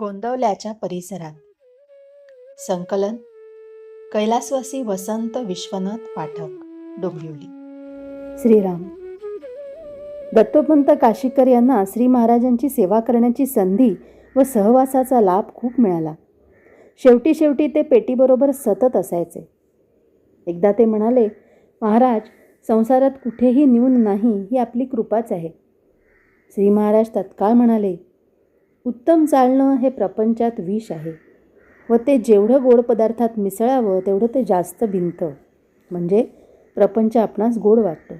गोंदवल्याच्या परिसरात. संकलन कैलासवासी वसंत विश्वनाथ पाठक डोंबिवली. श्रीराम. दत्तोपंत काशीकर यांना श्री महाराजांची सेवा करण्याची संधी व सहवासाचा लाभ खूप मिळाला. शेवटी शेवटी ते पेटीबरोबर सतत असायचे. एकदा ते म्हणाले महाराज संसारात कुठेही न्यून नाही ही आपली कृपाच आहे. श्री महाराज तत्काळ म्हणाले उत्तम चालणं हे प्रपंचात विष आहे. व ते जेवढं गोड पदार्थात मिसळावं तेवढं ते जास्त भिंतं. म्हणजे प्रपंच आपणास गोड वाटतो.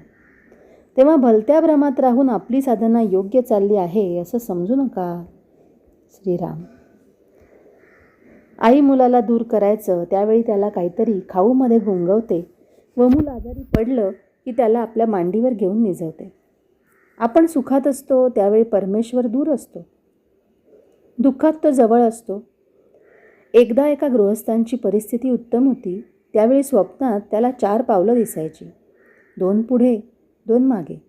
तेव्हा भलत्या भ्रमात राहून आपली साधना योग्य चालली आहे असं समजू नका. श्रीराम. आई मुलाला दूर करायचं त्यावेळी त्याला काहीतरी खाऊमध्ये गुंगवते व मूल आजारी पडलं की त्याला आपल्या मांडीवर घेऊन निजवते. आपण सुखात असतो त्यावेळी परमेश्वर दूर असतो. दुःखात तो जवळ असतो. एकदा एका गृहस्थांची परिस्थिती उत्तम होती त्यावेळी स्वप्नात त्याला चार पावलं दिसायची. दोन पुढे दोन मागे.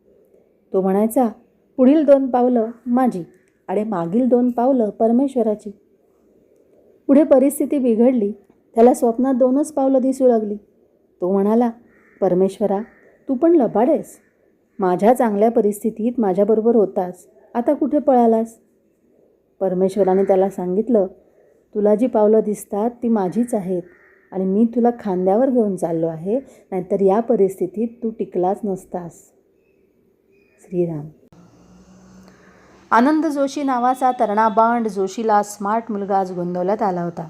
तो म्हणायचा पुढील दोन पावलं माझी आणि मागील दोन पावलं परमेश्वराची. पुढे परिस्थिती बिघडली त्याला स्वप्नात दोनच पावलं दिसू लागली. तो म्हणाला परमेश्वरा तू पण लबाड आहेस माझ्या चांगल्या परिस्थितीत माझ्याबरोबर होतास. आता कुठे पळालास? परमेश्वराने त्याला सांगितलं तुला जी पावलं दिसतात ती माझीच आहेत आणि मी तुला खांद्यावर घेऊन चाललो आहे नाहीतर या परिस्थितीत तू टिकलाच नसतास. श्रीराम. आनंद जोशी नावाचा तरणाबांड जोशीला स्मार्ट मुलगा आज गोंदवल्यात आला होता.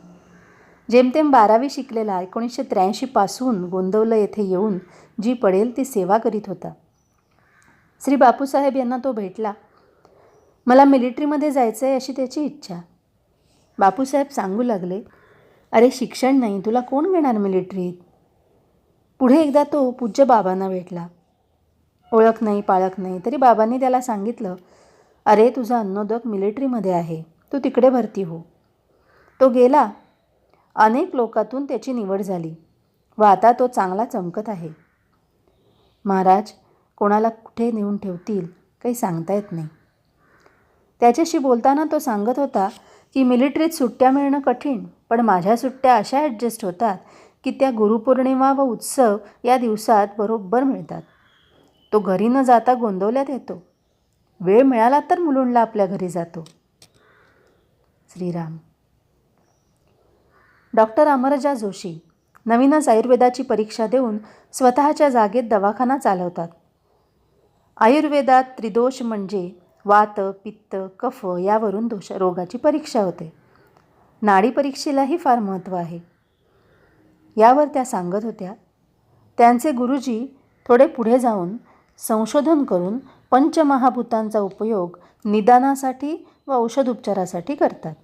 जेमतेम बारावी शिकलेला एकोणीसशे त्र्याऐंशीपासून गोंदवलं येथे येऊन जी पडेल ती सेवा करीत होता. श्री बापूसाहेब यांना तो भेटला. मला मिलिटरीमध्ये जायचं आहे अशी त्याची इच्छा. बापूसाहेब सांगू लागले अरे शिक्षण नाही तुला कोण घेणार मिलिटरीत? पुढे एकदा तो पूज्य बाबांना भेटला. ओळख नाही पाळख नाही. तरी बाबांनी त्याला सांगितलं अरे तुझा अन्नोदक मिलिटरीमध्ये आहे तू तिकडे भरती हो. तो गेला. अनेक लोकातून त्याची निवड झाली व आता तो चांगला चमकत आहे. महाराज कोणाला कुठे नेऊन ठेवतील काही सांगता येत नाही. त्याच्याशी बोलताना तो सांगत होता की मिलिटरीत सुट्ट्या मिळणं कठीण पण माझ्या सुट्ट्या अशा ॲडजस्ट होतात की त्या गुरुपौर्णिमा व उत्सव या दिवसात बरोबर मिळतात. तो घरी न जाता गोंदवल्यात येतो. वेळ मिळाला तर मुलुंडला आपल्या घरी जातो. श्रीराम. डॉक्टर अमरजा जोशी नवीनच आयुर्वेदाची परीक्षा देऊन स्वतःच्या जागेत दवाखाना चालवतात. आयुर्वेदात त्रिदोष म्हणजे वात पित्त कफ यावरून दोष रोगाची परीक्षा होते. नाडी परीक्षेलाही फार महत्त्व आहे. यावर त्या सांगत होत्या त्यांचे गुरुजी थोडे पुढे जाऊन संशोधन करून पंचमहाभूतांचा उपयोग निदानासाठी व औषध उपचारासाठी करतात.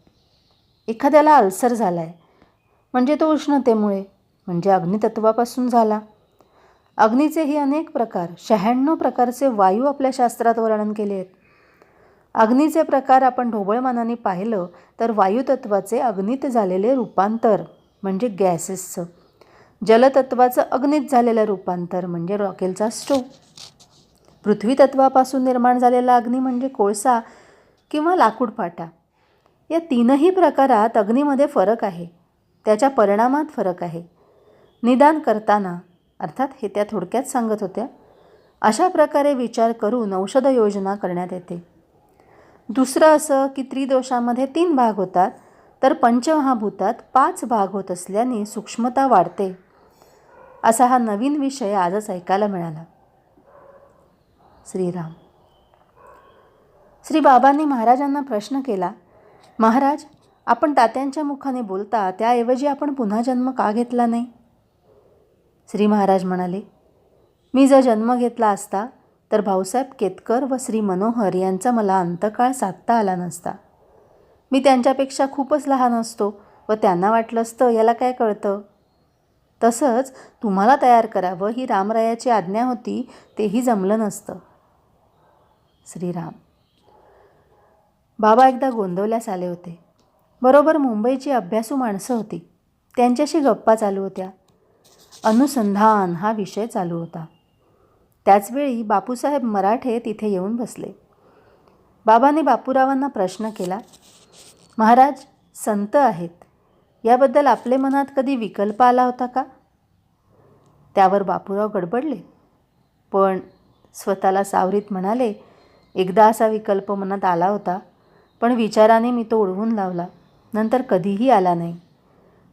एखाद्याला अल्सर झाला आहे म्हणजे तो उष्णतेमुळे म्हणजे अग्नितत्वापासून झाला. अग्नीचेही अनेक प्रकार शहाण्णव प्रकारचे वायू आपल्या शास्त्रात वर्णन केले आहेत. अग्नीचे प्रकार आपण ढोबळमानाने पाहिलं तर वायुतत्वाचे अग्नीत झालेले रूपांतर म्हणजे गॅसेसचं जलतत्वाचं अग्नीत झालेलं रूपांतर म्हणजे रॉकेलचा स्टोव पृथ्वी तत्वापासून निर्माण झालेला अग्नी म्हणजे कोळसा किंवा लाकूडपाटा या तीनही प्रकारात अग्नीमध्ये फरक आहे. त्याच्या परिणामात फरक आहे. निदान करताना अर्थात हे त्या थोडक्यात सांगत होत्या अशा प्रकारे विचार करून औषधयोजना करण्यात येते. दुसरं असं की त्रिदोषामध्ये तीन भाग होतात तर पंचमहाभूतात पाच भाग होत असल्याने सूक्ष्मता वाढते. असा हा नवीन विषय आजच ऐकायला मिळाला. श्रीराम. श्री बाबांनी महाराजांना प्रश्न केला महाराज आपण तात्यांच्या मुखाने बोलता त्याऐवजी आपण पुन्हा जन्म का घेतला नाही? श्री महाराज म्हणाले मी जर जन्म घेतला असता तर भाऊसाहेब केतकर व श्री मनोहर यांचा मला अंतकाळ साधता आला नसता. मी त्यांच्यापेक्षा खूपच लहान असतो व त्यांना वाटलं असतं याला काय कळतं? तसंच तुम्हाला तयार करावं ही रामरायाची आज्ञा होती तेही जमलं नसतं. श्रीराम. बाबा एकदा गोंदवल्यास आले होते. बरोबर मुंबईची अभ्यासू माणसं होती. त्यांच्याशी गप्पा चालू होत्या. अनुसंधान हा विषय चालू होता. त्याचवेळी बापूसाहेब मराठे तिथे येऊन बसले. बाबाने बापूरावांना प्रश्न केला महाराज संत आहेत. याबद्दल आपले मनात कधी विकल्प आला होता का? त्यावर बापूराव गडबडले. पण स्वतःला सावरीत म्हणाले एकदा असा विकल्प मनात आला होता पण विचाराने मी तो उडवून लावला. नंतर कधीही आला नाही.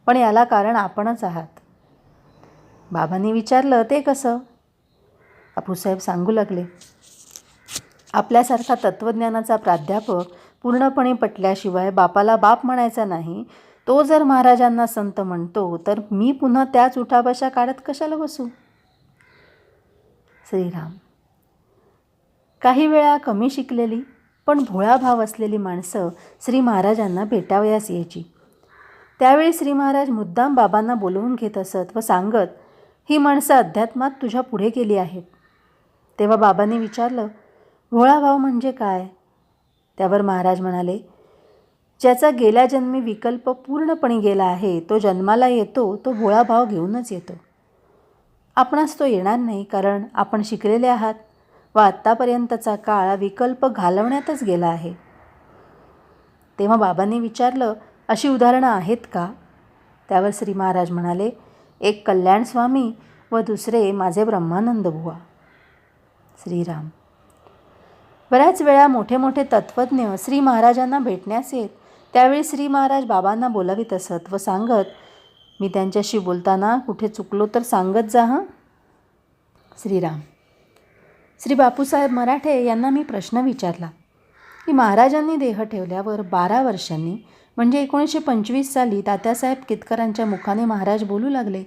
पण याला कारण आपणच आहात. बाबांनी विचारलं ते कसं? बापूसाहेब सांगू लागले. आपल्यासारखा तत्त्वज्ञानाचा प्राध्यापक पूर्णपणे पटल्याशिवाय बापाला बाप म्हणायचा नाही तो जर महाराजांना संत म्हणतो तर मी पुन्हा त्याच उठाबशा काढत कशाला बसू? श्रीराम काही वेळा कमी शिकलेली पण भोळा भाव असलेली माणसं श्री महाराजांना भेटावयास यायची. त्यावेळी श्री महाराज मुद्दाम बाबांना बोलवून घेत असत व सांगत ही माणसं अध्यात्मात तुझ्या पुढे गेली आहेत. तेव्हा बाबांनी विचारलं भोळा भाव म्हणजे काय? त्यावर महाराज म्हणाले ज्याचा गेल्या जन्मी विकल्प पूर्णपणे गेला आहे तो जन्माला येतो तो भोळा भाव घेऊनच येतो. आपणास तो येणार नाही कारण आपण शिकलेले आहात व आत्तापर्यंतचा काळ विकल्प घालवण्यातच गेला आहे. तेव्हा बाबांनी विचारलं अशी उदाहरणं आहेत का? त्यावर श्री महाराज म्हणाले एक कल्याण स्वामी व दुसरे माझे ब्रह्मानंद बुवा. श्रीराम. बऱ्याच वेळा मोठे मोठे तत्त्वज्ञ श्री महाराजांना भेटण्यास येत त्यावेळी श्री महाराज बाबांना बोलावित असत व सांगत मी त्यांच्याशी बोलताना कुठे चुकलो तर सांगत जा हां? श्रीराम. श्री बापूसाहेब मराठे यांना मी प्रश्न विचारला की महाराजांनी देह ठेवल्यावर बारा वर्षांनी म्हणजे एकोणीसशे पंचवीस साली तात्यासाहेब केतकरांच्या मुखाने महाराज बोलू लागले?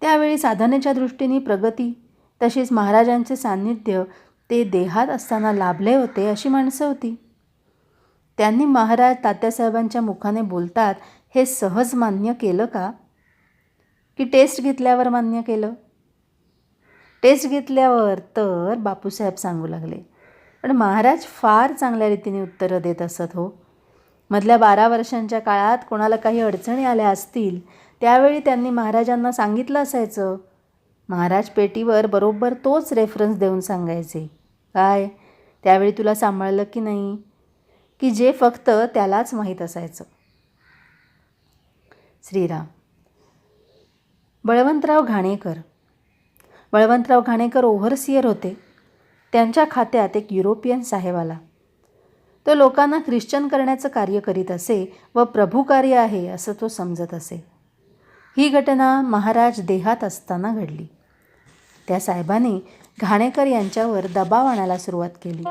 त्यावेळी साधनेच्या दृष्टीने प्रगती तशीच महाराजांचे सान्निध्य ते देहात असताना लाभले होते अशी माणसं होती. त्यांनी महाराज तात्यासाहेबांच्या मुखाने बोलतात हे सहज मान्य केलं का? की टेस्ट घेतल्यावर मान्य केलं? टेस्ट घेतल्यावर तर बापूसाहेब सांगू लागले पण महाराज फार चांगल्या रीतीने उत्तरं देत असत हो. मधल्या बारा वर्षांच्या काळात कोणाला काही अडचणी आल्या असतील त्यावेळी त्यांनी महाराजांना सांगितलं असायचं. महाराज पेटीवर बरोबर तोच रेफरन्स देऊन सांगायचे. काय? त्यावेळी तुला सांभाळलं की नाही? की जे फक्त त्यालाच माहीत असायचं? श्रीराम. बळवंतराव घाणेकर. बळवंतराव घाणेकर ओव्हरसियर होते. त्यांच्या खात्यात एक युरोपियन साहेब आला. तो लोकांना ख्रिश्चन करण्याचं कार्य करीत असे व प्रभुकार्य आहे असं तो समजत असे. ही घटना महाराज देहात असताना घडली. त्या साहेबांनी घाणेकर यांच्यावर दबाव आणायला सुरुवात केली.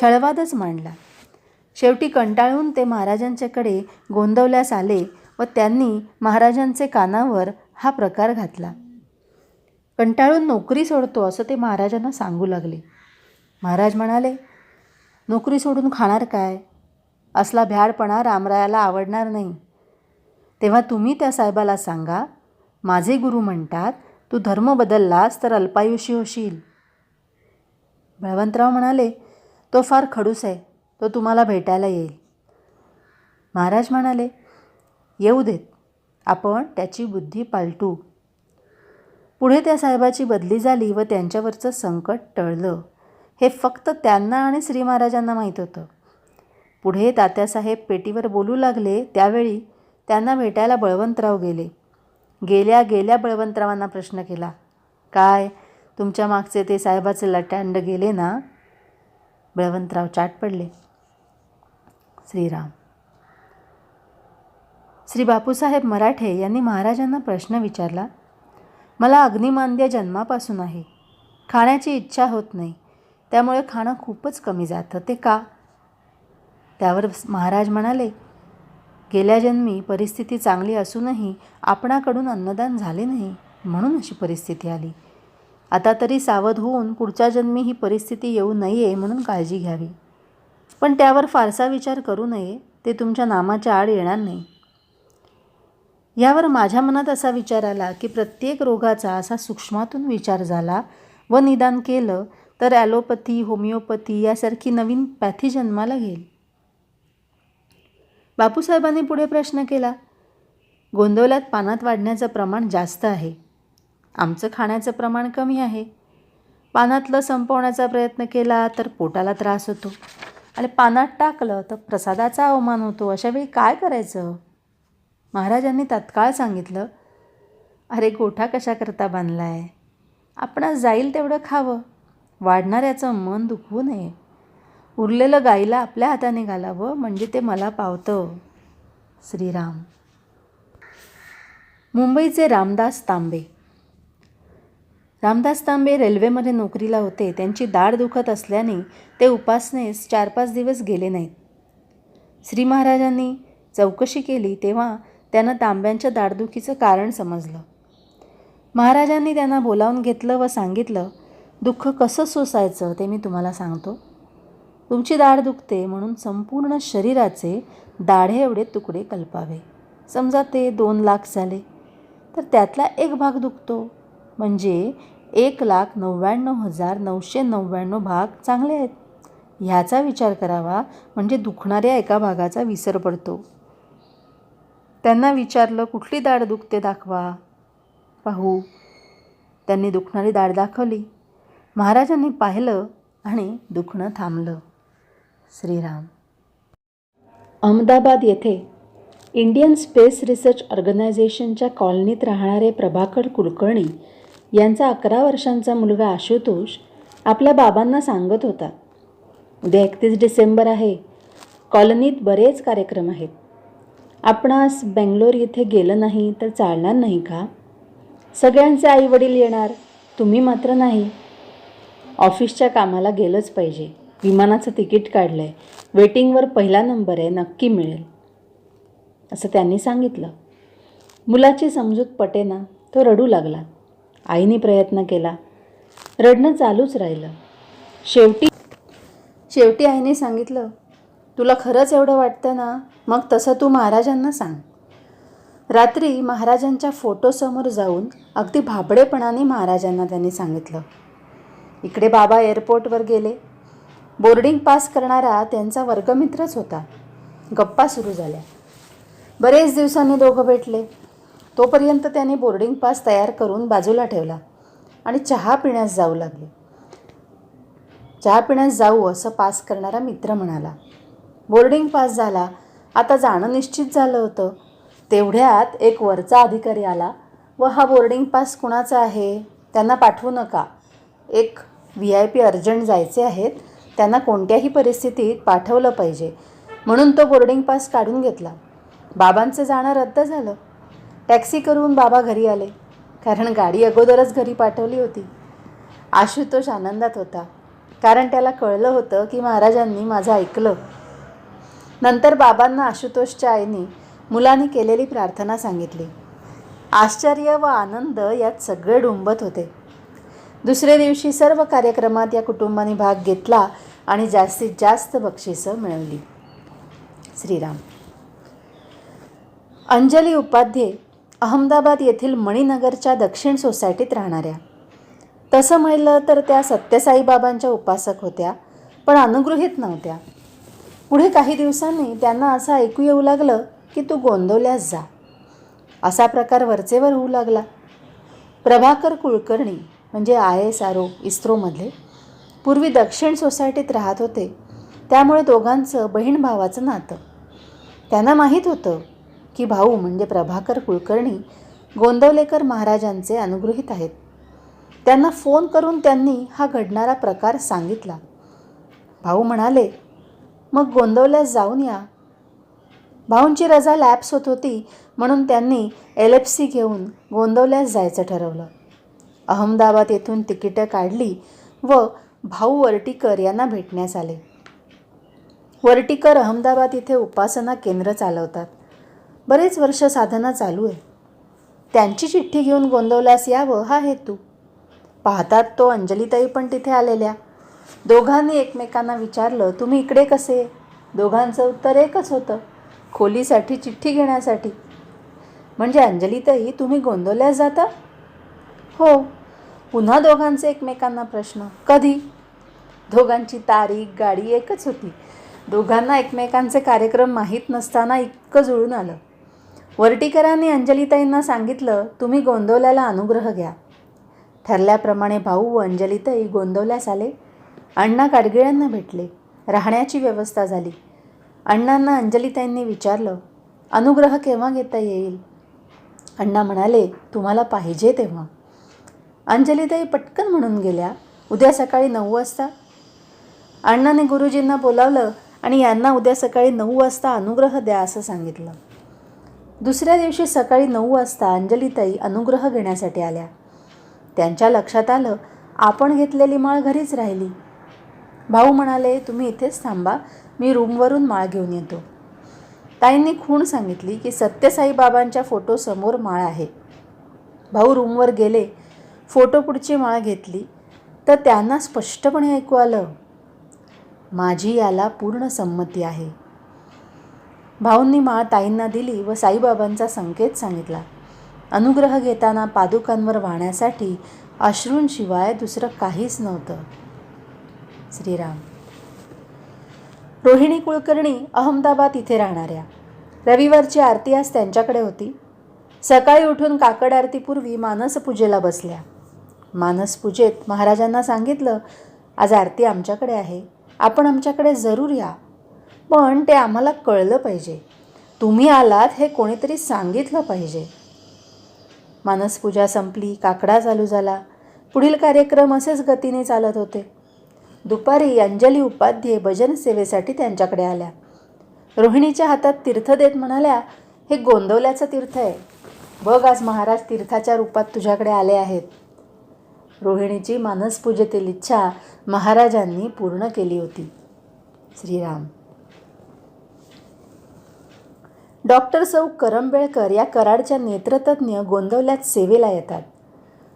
छळवादच मांडला. शेवटी कंटाळून ते महाराजांच्याकडे गोंदवल्यास आले व त्यांनी महाराजांचे कानावर हा प्रकार घातला. कंटाळून नोकरी सोडतो असं ते महाराजांना सांगू लागले. महाराज म्हणाले नोकरी सोडून खाणार काय? असला भ्याडपणा रामरायाला आवडणार नाही. तेव्हा तुम्ही त्या साहेबाला सांगा माझे गुरु म्हणतात तू धर्म बदललास तर अल्पायुषी होशील. बळवंतराव म्हणाले तो फार खडूस आहे तो तुम्हाला भेटायला येईल. महाराज म्हणाले येऊ देत आपण त्याची बुद्धी पालटू. पुढे त्या साहेबाची बदली झाली व त्यांच्यावरचं संकट टळलं. हे फक्त त्यांना आणि श्री महाराजांना माहीत होतं. पुढे तात्यासाहेब पेटीवर बोलू लागले त्यावेळी त्यांना भेटायला बळवंतराव गेले. गेल्या गेल्या बळवंतरावांना प्रश्न केला. काय तुमच्या मागचे ते साहेबाचे लटांड गेले ना? बळवंतराव चाट पडले. श्रीराम. श्री बापूसाहेब मराठे यांनी महाराजांना प्रश्न विचारला मला अग्निमांद्य जन्मापासून आहे. खाण्याची इच्छा होत नाही. त्यामुळे खाणं खूपच कमी जातं ते का? त्यावर महाराज म्हणाले गेल्या जन्मी परिस्थिती चांगली असूनही आपणाकडून अन्नदान झाले नाही म्हणून अशी परिस्थिती आली. आता तरी सावध होऊन पुढच्या जन्मी ही परिस्थिती येऊ नये म्हणून काळजी घ्यावी. पण त्यावर फारसा विचार करू नये ते तुमच्या नामाच्या आड येणार नाही. यावर माझ्या मनात असा विचार आला की प्रत्येक रोगाचा असा सूक्ष्मातून विचार झाला व निदान केलं तर ॲलोपथी होमिओपथी यासारखी नवीन पॅथी जन्माला घेईल. बापूसाहेबांनी पुढे प्रश्न केला गोंदवल्यात पानात वाढण्याचं प्रमाण जास्त आहे. आमचं खाण्याचं प्रमाण कमी आहे. पानातलं संपवण्याचा प्रयत्न केला तर पोटाला त्रास होतो. आणि पानात टाकलं तर प्रसादाचा अवमान होतो. अशावेळी काय करायचं? महाराजांनी तत्काळ सांगितलं अरे गोठा कशाकरता बांधला आहे आपणास जाईल तेवढं खावं. वाढणाऱ्याचं मन दुखवू नये. उरलेलं गाईला आपल्या हाताने घालावं म्हणजे ते मला पावतं. श्रीराम. मुंबईचे रामदास तांबे. रामदास तांबे रेल्वेमध्ये नोकरीला होते. त्यांची दाढ दुखत असल्याने ते उपासनेस चार पाच दिवस गेले नाहीत. श्री महाराजांनी चौकशी केली तेव्हा त्यांना तांब्यांच्या दाढदुखीचं कारण समजलं. महाराजांनी त्यांना बोलावून घेतलं व सांगितलं दुःख कसं सोसायचं ते मी तुम्हाला सांगतो. तुमची दाढ दुखते म्हणून संपूर्ण शरीराचे दाढे एवढे तुकडे कल्पावे. समजा ते दोन लाख झाले तर त्यातला एक भाग दुखतो. म्हणजे एक लाख नव्याण्णव हजार नऊशे नव्याण्णव भाग चांगले आहेत. ह्याचा विचार करावा म्हणजे दुखणाऱ्या एका भागाचा विसर पडतो. त्यांना विचारलं कुठली दाढ दुखते दाखवा. पाहू. त्यांनी दुखणारी दाढ दाखवली. महाराजांनी पाहिलं आणि दुखणं थांबलं. श्रीराम. अहमदाबाद येथे इंडियन स्पेस रिसर्च ऑर्गनायझेशनच्या कॉलनीत राहणारे प्रभाकर कुलकर्णी यांचा अकरा वर्षांचा मुलगा आशुतोष आपल्या बाबांना सांगत होता. उद्या एकतीस डिसेंबर आहे. कॉलनीत बरेच कार्यक्रम आहेत. आपणास बेंगलोर येथे गेलं नाही तर चालणार नाही का? सगळ्यांचे आई वडील येणार तुम्ही मात्र नाही. ऑफिसच्या कामाला गेलंच पाहिजे. विमानाचं तिकीट काढलं आहे वेटिंगवर पहिला नंबर आहे नक्की मिळेल. असं त्यांनी सांगितलं. मुलाची समजूत पटेना तो रडू लागला. आईने प्रयत्न केला. रडणं चालूच राहिलं. शेवटी शेवटी आईने सांगितलं तुला खरंच एवढं वाटतं ना? मग तसं तू महाराजांना सांग. रात्री महाराजांच्या फोटोसमोर जाऊन अगदी भाबडेपणाने महाराजांना त्यांनी सांगितलं इकडे बाबा एअरपोर्टवर गेले. बोर्डिंग पास करणारा त्यांचा वर्गमित्रच होता. गप्पा सुरू झाल्या. बरेच दिवसांनी दोघं भेटले. तोपर्यंत त्याने बोर्डिंग पास तयार करून बाजूला ठेवला आणि चहा पिण्यास जाऊ लागले. चहा पिण्यास जाऊ असं पास करणारा मित्र म्हणाला बोर्डिंग पास झाला. आता जाणं निश्चित झालं होतं. तेवढ्यात एक वरचा अधिकारी आला. व हा बोर्डिंग पास कुणाचा आहे? त्यांना पाठवू नका. एक व्ही आय पी अर्जंट जायचे आहेत. त्यांना कोणत्याही परिस्थितीत पाठवलं पाहिजे. म्हणून तो बोर्डिंग पास काढून घेतला. बाबांचं जाणं रद्द झालं. टॅक्सी करून बाबा घरी आले. कारण गाडी अगोदरच घरी पाठवली होती. आशुतोष आनंदात होता. कारण त्याला कळलं होतं की महाराजांनी माझं ऐकलं. नंतर बाबांना आशुतोषच्या आईने मुलाने केलेली प्रार्थना सांगितली. आश्चर्य व आनंद यात सगळे डुंबत होते. दुसऱ्या दिवशी सर्व कार्यक्रमात या कुटुंबाने भाग घेतला आणि जास्तीत जास्त बक्षिसं मिळवली. श्रीराम. अंजली उपाध्ये अहमदाबाद येथील मणिनगरच्या दक्षिण सोसायटीत राहणाऱ्या. तसं म्हणलं तर त्या सत्यसाईबाबांच्या उपासक होत्या पण अनुगृहीत नव्हत्या. पुढे काही दिवसांनी त्यांना असं ऐकू येऊ लागलं की तू गोंदवल्यास जा. असा प्रकार वरचेवर होऊ लागला. प्रभाकर कुलकर्णी म्हणजे आय एस आर ओ इस्रोमधले पूर्वी दक्षिण सोसायटीत राहत होते. त्यामुळे दोघांचं बहीण भावाचं नातं. त्यांना माहीत होतं की भाऊ म्हणजे प्रभाकर कुलकर्णी गोंदवलेकर महाराजांचे अनुगृहीत आहेत. त्यांना फोन करून त्यांनी हा घडणारा प्रकार सांगितला. भाऊ म्हणाले मग गोंदवल्यास जाऊन या. भाऊंची रजा लॅप्स होत होती म्हणून त्यांनी एल एफ सी घेऊन गोंदवल्यास जायचं ठरवलं. अहमदाबाद येथून तिकीटं काढली व भाऊ वर्टीकर यांना भेटण्यास आले. वर्टीकर अहमदाबाद इथे उपासना केंद्र चालवतात. बरेच वर्ष साधना चालू आहे. त्यांची चिठ्ठी घेऊन गोंदवल्यास यावं हा हेतू. पाहतात तो अंजलीताई पण तिथे आलेल्या. दोघांनी एकमेकांना विचारलं तुम्ही इकडे कसे दोघांचं उत्तर एकच होतं खोलीसाठी चिठ्ठी घेण्यासाठी. म्हणजे अंजलीताई तुम्ही गोंदवल्यास जाता? हो. पुन्हा दोघांचे एकमेकांना प्रश्न. कधी? दोघांची तारीख गाडी एकच होती. दोघांना एकमेकांचे कार्यक्रम माहीत नसताना इतकं जुळून आलं. वर्टीकरांनी अंजलिताईंना सांगितलं तुम्ही गोंदवल्याला अनुग्रह घ्या. ठरल्याप्रमाणे भाऊ व अंजलिताई गोंदवल्यास आले. अण्णा गाडगिळ्यांना भेटले. राहण्याची व्यवस्था झाली. अण्णांना अंजलिताईंनी विचारलं अनुग्रह केव्हा घेता येईल? अण्णा म्हणाले तुम्हाला पाहिजे तेव्हा. अंजलीताई पटकन म्हणून गेल्या. उद्या सकाळी नऊ वाजता. अण्णाने गुरुजींना बोलावलं आणि यांना उद्या सकाळी नऊ वाजता अनुग्रह द्या असं सांगितलं. दुसऱ्या दिवशी सकाळी नऊ वाजता अंजलीताई अनुग्रह घेण्यासाठी आल्या. त्यांच्या लक्षात आलं आपण घेतलेली माळ घरीच राहिली. भाऊ म्हणाले तुम्ही इथेच थांबा मी रूमवरून माळ घेऊन येतो. ताईंनी खूण सांगितली की सत्यसाईबाबांच्या फोटोसमोर माळ आहे. भाऊ रूमवर गेले फोटो पुढची माळ घेतली. तर त्यांना स्पष्टपणे ऐकू आलं माझी याला पूर्ण संमती आहे. भाऊंनी माळ ताईंना दिली व साईबाबांचा संकेत सांगितला. अनुग्रह घेताना पादुकांवर वाहण्यासाठी अश्रूंशिवाय दुसरं काहीच नव्हतं. श्रीराम. रोहिणी कुलकर्णी अहमदाबाद इथे राहणाऱ्या. रविवारची आरती आज त्यांच्याकडे होती. सकाळी उठून काकड आरतीपूर्वी मानसपूजेला बसल्या. मानसपूजेत महाराजांना सांगितलं आज आरती आमच्याकडे आहे. आपण आमच्याकडे जरूर या. पण ते आम्हाला कळलं पाहिजे. तुम्ही आलात हे कोणीतरी सांगितलं पाहिजे. मानसपूजा संपली काकडा चालू झाला. पुढील कार्यक्रम असेच गतीने चालत होते. दुपारी अंजली उपाध्ये भजन सेवेसाठी त्यांच्याकडे आल्या. रोहिणीच्या हातात तीर्थ देत म्हणाल्या हे गोंदवल्याचं तीर्थ आहे. बघ आज महाराज तीर्थाच्या रूपात तुझ्याकडे आले आहेत. रोहिणीची मानसपूजेतील इच्छा महाराजांनी पूर्ण केली होती. श्रीराम. डॉक्टर सौ करंबेळकर या कराडच्या नेत्रतज्ज्ञ गोंदवल्यात सेवेला येतात.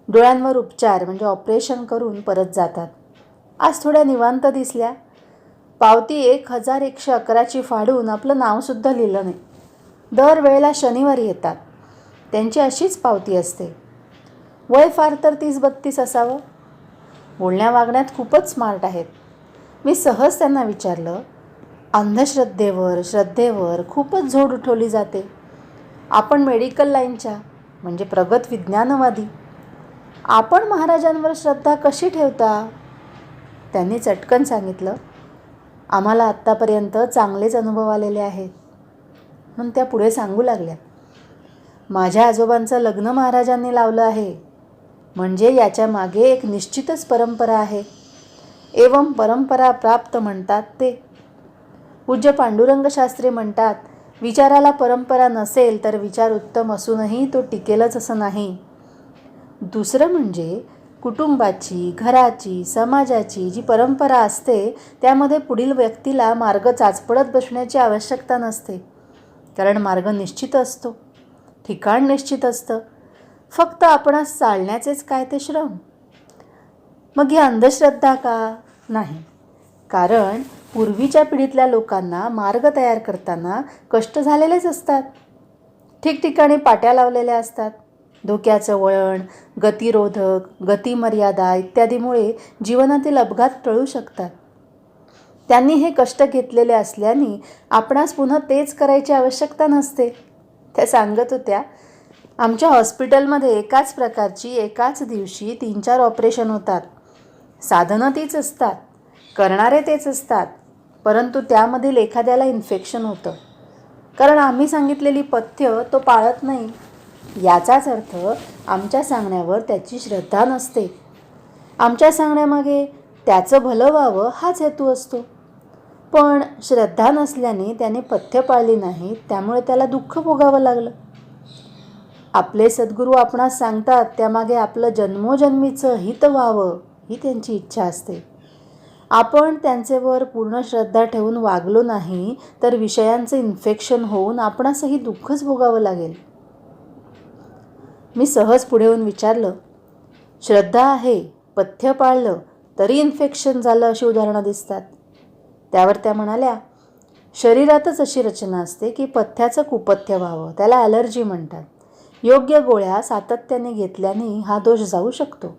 डोळ्यांवर उपचार म्हणजे ऑपरेशन करून परत जातात. आज थोड्या निवांत दिसल्या. पावती एक हजार एकशे अकराची फाडून आपलं नावसुद्धा लिहिलं नाही. दरवेळेला शनिवारी येतात. त्यांची अशीच पावती असते. वय फार तर तीस बत्तीस असावं? बोलण्या वागण्यात खूपच स्मार्ट आहेत. मी सहज त्यांना विचारलं अंधश्रद्धेवर श्रद्धेवर खूपच झोड उठवली जाते. आपण मेडिकल लाईनच्या म्हणजे प्रगत विज्ञानवादी. आपण महाराजांवर श्रद्धा कशी ठेवता? त्यांनी चटकन सांगितलं आम्हाला आत्तापर्यंत चांगलेच अनुभव आलेले आहेत. म्हणून त्या पुढे सांगू लागल्या माझ्या आजोबांचं लग्न महाराजांनी लावलं आहे. म्हणजे याच्या मागे एक निश्चितच परंपरा आहे. एवं परंपरा प्राप्त म्हणतात ते. पूज्य पांडुरंगशास्त्री म्हणतात विचाराला परंपरा नसेल तर विचार उत्तम असूनही तो टिकेलच असं नाही. दुसरं म्हणजे कुटुंबाची घराची समाजाची जी परंपरा असते त्यामध्ये पुढील व्यक्तीला मार्ग चाचपडत बसण्याची आवश्यकता नसते. कारण मार्ग निश्चित असतो. ठिकाण निश्चित असतं. फक्त आपणास चालण्याचेच काय ते श्रम? मग ही अंधश्रद्धा का? नाही. कारण पूर्वीच्या पिढीतल्या लोकांना मार्ग तयार करताना कष्ट झालेलेच असतात. ठिकठिकाणी पाट्या लावलेल्या असतात. धोक्याचं वळण गतिरोधक गतिमर्यादा इत्यादीमुळे जीवनातील अपघात टळू शकतात. त्यांनी हे कष्ट घेतलेले असल्याने आपणास पुन्हा तेच करायची आवश्यकता नसते. त्या सांगत होत्या आमच्या हॉस्पिटलमध्ये एकाच प्रकारची एकाच दिवशी तीन चार ऑपरेशन होतात. साधनं तीच असतात करणारे तेच असतात परंतु त्यामधील एखाद्याला इन्फेक्शन होतं. कारण आम्ही सांगितलेली पथ्य तो पाळत नाही. याचाच अर्थ आमच्या सांगण्यावर त्याची श्रद्धा नसते. आमच्या सांगण्यामागे त्याचं भलं व्हावं हाच हेतू असतो. पण श्रद्धा नसल्याने त्याने पथ्य पाळली नाही त्यामुळे त्याला दुःख भोगावं लागलं. आपले सद्गुरू आपणास सांगतात त्यामागे आपलं जन्मोजन्मीचं हित व्हावं ही त्यांची इच्छा असते. आपण त्यांचेवर पूर्ण श्रद्धा ठेवून वागलो नाही तर विषयांचं इन्फेक्शन होऊन आपणासही दुःखच भोगावं लागेल. मी सहज पुढे येऊन विचारलं श्रद्धा आहे पथ्य पाळलं तरी इन्फेक्शन झालं अशी उदाहरणं दिसतात. त्यावर त्या म्हणाल्या शरीरातच अशी रचना असते की पथ्याचं कुपथ्य व्हावं त्याला ॲलर्जी म्हणतात. योग्य गोळ्या सातत्याने घेतल्याने हा दोष जाऊ शकतो.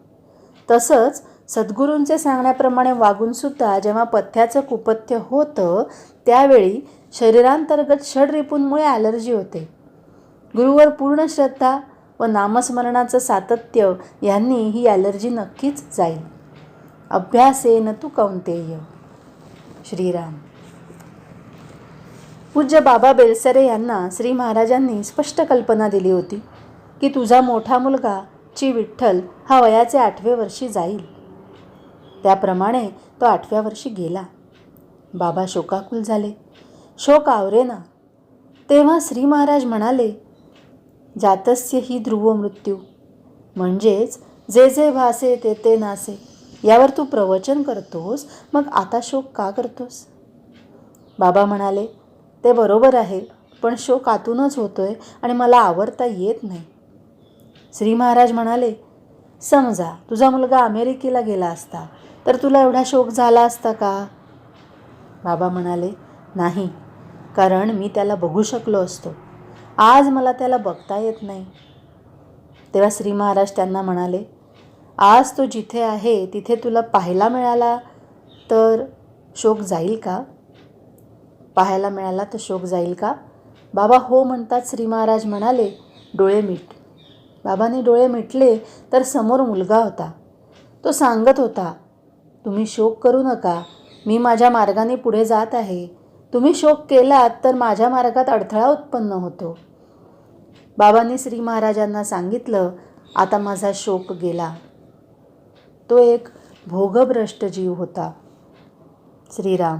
तसंच सद्गुरूंचे सांगण्याप्रमाणे वागूनसुद्धा जेव्हा पथ्याचं कुपथ्य होतं त्यावेळी शरीरांतर्गत षडरिपूंमुळे ॲलर्जी होते. गुरुवर पूर्ण श्रद्धा व नामस्मरणाचं सातत्य यांनी ही ॲलर्जी नक्कीच जाईल. अभ्यासेन तू कौंतेय श्रीराम. पूज्य बाबा बेलसरे यांना श्री महाराजांनी स्पष्ट कल्पना दिली होती. की तुझा मोठा मुलगा ची विठ्ठल हा वयाचे आठवे वर्षी जाईल. त्याप्रमाणे तो आठव्या वर्षी गेला. बाबा शोकाकुल झाले. शोक आवरे ना तेव्हा श्री महाराज म्हणाले जातस्य ही ध्रुव मृत्यू. म्हणजेच जे जे भासे ते ते नासे. यावर तू प्रवचन करतोस मग आता शोक का करतोस? बाबा म्हणाले ते बरोबर आहे पण शोक आतूनच होतोय आणि मला आवरता येत नाही. श्री महाराज म्हणाले समजा तुझा मुलगा अमेरिकेला गेला असता तर तुला एवढा शोक झाला असता का? बाबा म्हणाले नाही कारण मी त्याला बघू शकलो असतो. आज मला त्याला बघता येत नाही. तेव्हा श्री महाराज त्यांना म्हणाले आज तो जिथे आहे तिथे तुला पाहायला मिळाला तर शोक जाईल का? पाहायला मिळाला तर शोक जाईल का? बाबा हो म्हणतात श्री महाराज म्हणाले डोळे मीट बाबांनी डोळे मिटले तर समोर मुलगा होता. तो सांगत होता तुम्ही शोक करू नका. मी माझ्या मार्गाने पुढे जात आहे. तुम्ही शोक केलात तर माझ्या मार्गात अडथळा उत्पन्न होतो. बाबांनी श्री महाराजांना सांगितलं आता माझा शोक गेला. तो एक भोगभ्रष्ट जीव होता. श्रीराम